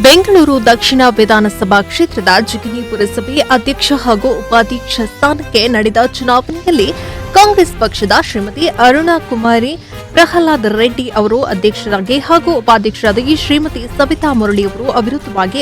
ಬೆಂಗಳೂರು ದಕ್ಷಿಣ ವಿಧಾನಸಭಾ ಕ್ಷೇತ್ರದ ಜಿಗಿನಿ ಪುರಸಭೆ ಅಧ್ಯಕ್ಷ ಹಾಗೂ ಉಪಾಧ್ಯಕ್ಷ ಸ್ಥಾನಕ್ಕೆ ನಡೆದ ಚುನಾವಣೆಯಲ್ಲಿ ಕಾಂಗ್ರೆಸ್ ಪಕ್ಷದ ಶ್ರೀಮತಿ ಅರುಣಾ ಕುಮಾರಿ, ಪ್ರಹ್ಲಾದ್ ರೆಡ್ಡಿ ಅವರು ಅಧ್ಯಕ್ಷರಾಗಿ ಹಾಗೂ ಉಪಾಧ್ಯಕ್ಷರಾಗಿ ಶ್ರೀಮತಿ ಸಬಿತಾ ಮುರಳಿ ಅವರು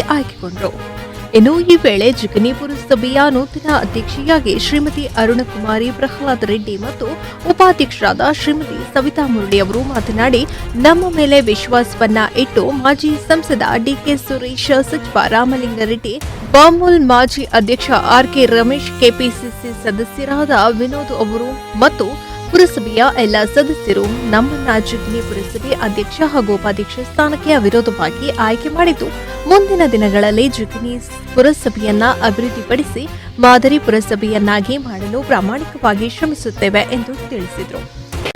ಆಯ್ಕೆಗೊಂಡರು. ಇನ್ನು ಈ ವೇಳೆ ಜಿಗನಿ ಪುರಸಭೆಯ ನೂತನ ಅಧ್ಯಕ್ಷೆಯಾಗಿ ಶ್ರೀಮತಿ ಅರುಣಕುಮಾರಿ ಪ್ರಹ್ಲಾದ್ ರೆಡ್ಡಿ ಮತ್ತು ಉಪಾಧ್ಯಕ್ಷರಾದ ಶ್ರೀಮತಿ ಸವಿತಾ ಮುರಳಿ ಅವರು ಮಾತನಾಡಿ, ನಮ್ಮ ಮೇಲೆ ವಿಶ್ವಾಸವನ್ನ ಇಟ್ಟು ಮಾಜಿ ಸಂಸದ ಡಿಕೆ ಸುರೇಶ್ ಸಚಿವ ರಾಮಲಿಂಗಾರೆಡ್ಡಿ ಬಾಮೂಲ್ ಮಾಜಿ ಅಧ್ಯಕ್ಷ ಆರ್ಕೆ ರಮೇಶ್, ಕೆಪಿಸಿಸಿ ಸದಸ್ಯರಾದ ವಿನೋದ್ ಅವರು ಮತ್ತು ಪುರಸಭೆಯ ಎಲ್ಲ ಸದಸ್ಯರು ನಮ್ಮನ್ನ ಜಿಗ್ನಿ ಪುರಸಭೆ ಅಧ್ಯಕ್ಷ ಹಾಗೂ ಉಪಾಧ್ಯಕ್ಷ ಸ್ಥಾನಕ್ಕೆ ಅವಿರೋಧವಾಗಿ ಆಯ್ಕೆ ಮಾಡಿದ್ದು ಮುಂದಿನ ದಿನಗಳಲ್ಲಿ ಜುಕಿನಿ ಪುರಸಭೆಯನ್ನ ಅಭಿವೃದ್ಧಿಪಡಿಸಿ ಮಾದರಿ ಪುರಸಭೆಯನ್ನಾಗಿ ಮಾಡಲು ಪ್ರಾಮಾಣಿಕವಾಗಿ ಶ್ರಮಿಸುತ್ತೇವೆ ಎಂದು ತಿಳಿಸಿದರು.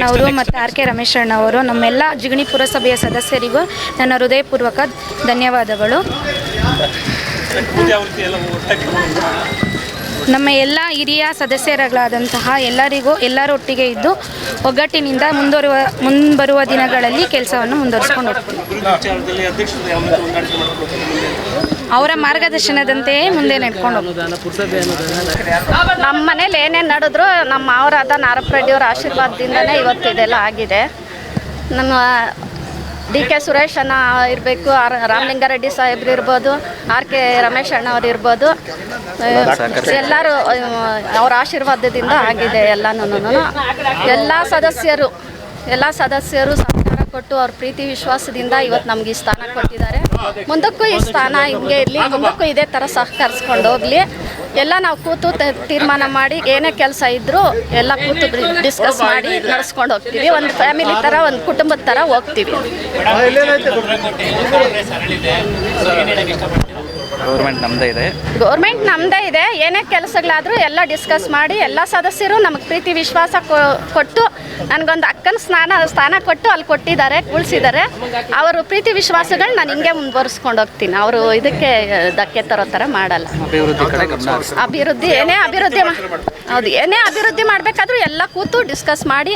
ಅವರು ಮತ್ತು ಆರ್ ಕೆ ರಮೇಶ್ ಅಣ್ಣವರು ನಮ್ಮೆಲ್ಲ ಜಿಗಣಿ ಪುರಸಭೆಯ ಸದಸ್ಯರಿಗೂ ನನ್ನ ಹೃದಯಪೂರ್ವಕ ಧನ್ಯವಾದಗಳು. ನಮ್ಮ ಎಲ್ಲ ಹಿರಿಯ ಸದಸ್ಯರುಗಳಾದಂತಹ ಎಲ್ಲರಿಗೂ, ಎಲ್ಲರೊಟ್ಟಿಗೆ ಇದ್ದು ಒಗ್ಗಟ್ಟಿನಿಂದ ಮುಂದುವರುವ, ಮುಂಬರುವ ದಿನಗಳಲ್ಲಿ ಕೆಲಸವನ್ನು ಮುಂದುವರಿಸಿಕೊಂಡು ಹೋಗ್ತೀವಿ. ಅವರ ಮಾರ್ಗದರ್ಶನದಂತೆಯೇ ಮುಂದೆ ನಡ್ಕೊಂಡು ನಮ್ಮ ಮನೇಲಿ ಏನೇನು ನಡೆದ್ರು ನಮ್ಮ ಮಾವರಾದ ನಾರಪ್ಪ ರೆಡ್ಡಿಯವರ ಆಶೀರ್ವಾದದಿಂದನೇ ಇವತ್ತು ಇದೆಲ್ಲ ಆಗಿದೆ. ನಮ್ಮ ಡಿ ಕೆ ಸುರೇಶ್ ಅಣ್ಣ ಇರಬೇಕು, ಆರ್ ರಾಮಲಿಂಗಾರೆಡ್ಡಿ ಸಾಹೇಬ್ರು ಇರ್ಬೋದು, ಆರ್ ಕೆ ರಮೇಶ್ ಅಣ್ಣ ಅವ್ರು ಇರ್ಬೋದು. ಎಲ್ಲರೂ ಅವ್ರ ಆಶೀರ್ವಾದದಿಂದ ಆಗಿದೆ ಎಲ್ಲನೂ ಎಲ್ಲ ಸದಸ್ಯರು ಎಲ್ಲ ಸದಸ್ಯರು ಸಹಕಾರ ಕೊಟ್ಟು ಅವ್ರ ಪ್ರೀತಿ ವಿಶ್ವಾಸದಿಂದ ಇವತ್ತು ನಮ್ಗೆ ಈ ಸ್ಥಾನ ಕೊಟ್ಟಿದ್ದಾರೆ. ಮುಂದಕ್ಕೂ ಈ ಸ್ಥಾನ ಹಿಂಗೆ ಇರಲಿ, ಮುಂದಕ್ಕೂ ಇದೇ ಥರ ಸಹಕರಿಸ್ಕೊಂಡು ಹೋಗಲಿ. ಎಲ್ಲ ನಾವು ಕೂತು ತ- ತೀರ್ಮಾನ ಮಾಡಿ ಏನೇ ಕೆಲಸ ಇದ್ರು ಎಲ್ಲ ಕೂತು ಡಿಸ್ಕಸ್ ಮಾಡಿ ನಡೆಸ್ಕೊಂಡು ಹೋಗ್ತೀವಿ. ಒಂದು ಫ್ಯಾಮಿಲಿ ತರ ಒಂದು ಕುಟುಂಬದ ಥರ ಹೋಗ್ತೀವಿ. ಗೌರ್ಮೆಂಟ್ ನಮ್ದೇ ಇದೆ. ಗೌರ್ಮೆಂಟ್ ನಮ್ಮದೇ ಇದೆ. ಏನೇ ಕೆಲಸಗಳಾದರೂ ಎಲ್ಲ ಡಿಸ್ಕಸ್ ಮಾಡಿ ಎಲ್ಲ ಸದಸ್ಯರು ನಮಗೆ ಪ್ರೀತಿ ವಿಶ್ವಾಸ ಕೊಟ್ಟು ನನಗೊಂದು ಅಕ್ಕನ ಸ್ನಾನ ಸ್ಥಾನ ಕೊಟ್ಟು ಅಲ್ಲಿ ಕೊಟ್ಟಿದ್ದಾರೆ ಉಳಿಸಿದ್ದಾರೆ ಅವರು ಪ್ರೀತಿ ವಿಶ್ವಾಸಗಳು ನಾನು ಹಿಂಗೆ ಮುಂದುವರಿಸ್ಕೊಂಡು ಹೋಗ್ತೀನಿ. ಅವರು ಇದಕ್ಕೆ ಧಕ್ಕೆ ತರೋ ಥರ ಮಾಡಲ್ಲ. ಅಭಿವೃದ್ಧಿ ಏನೇ ಅಭಿವೃದ್ಧಿ ಹೌದು ಏನೇ ಅಭಿವೃದ್ಧಿ ಮಾಡಬೇಕಾದ್ರೂ ಎಲ್ಲ ಕೂತು ಡಿಸ್ಕಸ್ ಮಾಡಿ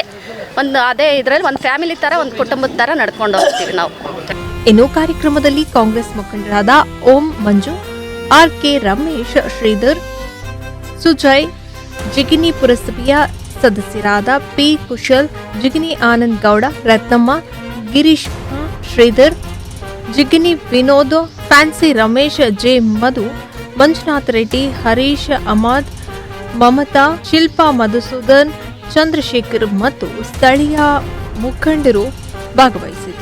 ಒಂದು ಅದೇ ಇದರಲ್ಲಿ ಒಂದು ಫ್ಯಾಮಿಲಿ ಥರ ಒಂದು ಕುಟುಂಬದ ಥರ ನಡ್ಕೊಂಡು ಹೋಗ್ತೀವಿ ನಾವು. ಇನ್ನು ಕಾರ್ಯಕ್ರಮದಲ್ಲಿ ಕಾಂಗ್ರೆಸ್ ಮುಖಂಡರಾದ ಓಂ ಮಂಜು ಆರ್ ಕೆ ರಮೇಶ್, ಶ್ರೀಧರ್, ಸುಜಯ್ ಜಿಗಿನಿ ಪುರಸಭೆಯ ಸದಸ್ಯರಾದ P Kushal Jigini Anand Gowda, Ratnamma, Girish Sridhar Jigini Vinod, fancy Ramesh, J Madhu, Manjunath Reddy, Harish Ahmad Mamata, Shilpa Madhusudan, Chandrashekhar ಮತ್ತು ಸ್ಥಳೀಯ ಮುಖಂಡರು ಭಾಗವಹಿಸಿದರು